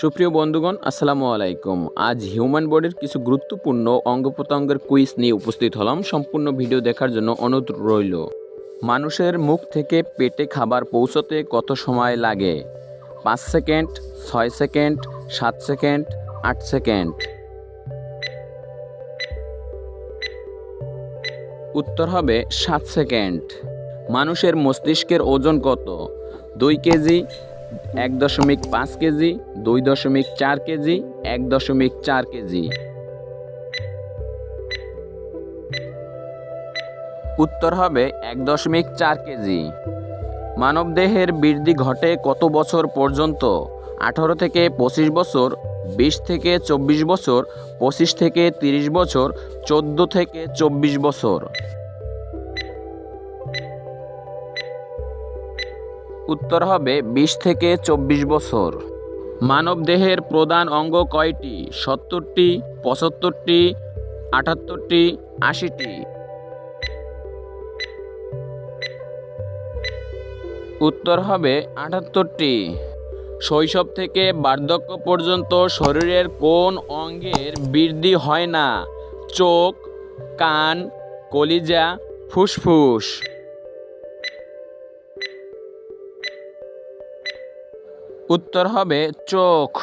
সুপ্রিয় বন্ধুগণ, আসসালামু আলাইকুম। আজ হিউম্যান বডির কিছু গুরুত্বপূর্ণ অঙ্গ প্রত্যঙ্গের কুইজ নিয়ে উপস্থিত হলাম। সম্পূর্ণ ভিডিও দেখার জন্য অনুরোধ রইল। মানুষের মুখ থেকে পেটে খাবার পৌঁছতে কত সময় লাগে? পাঁচ সেকেন্ড, ছয় সেকেন্ড, সাত সেকেন্ড, আট সেকেন্ড? উত্তর হবে সাত সেকেন্ড। মানুষের মস্তিষ্কের ওজন কত? দুই কেজি এক দশমিক পাঁচ কেজি, দুই দশমিক চার কেজি, এক দশমিক চার কেজি। উত্তর হবে এক দশমিক চার কেজি। মানবদেহের বৃদ্ধি ঘটে কত বছর পর্যন্ত? আঠারো থেকে পঁচিশ বছর, বিশ থেকে চব্বিশ বছর, পঁচিশ থেকে তিরিশ বছর, চোদ্দ থেকে চব্বিশ বছর। উত্তর হবে বিশ থেকে চব্বিশ বছর। মানবদেহের প্রধান অঙ্গ কয়টি? সত্তরটি, পঁচাত্তরটি, আটাত্তরটি, আশিটি। উত্তর হবে আটাত্তরটি। শৈশব থেকে বার্ধক্য পর্যন্ত শরীরের কোন অঙ্গের বৃদ্ধি হয় না? চোখ, কান, কলিজা, ফুসফুস। উত্তর হবে চোখ।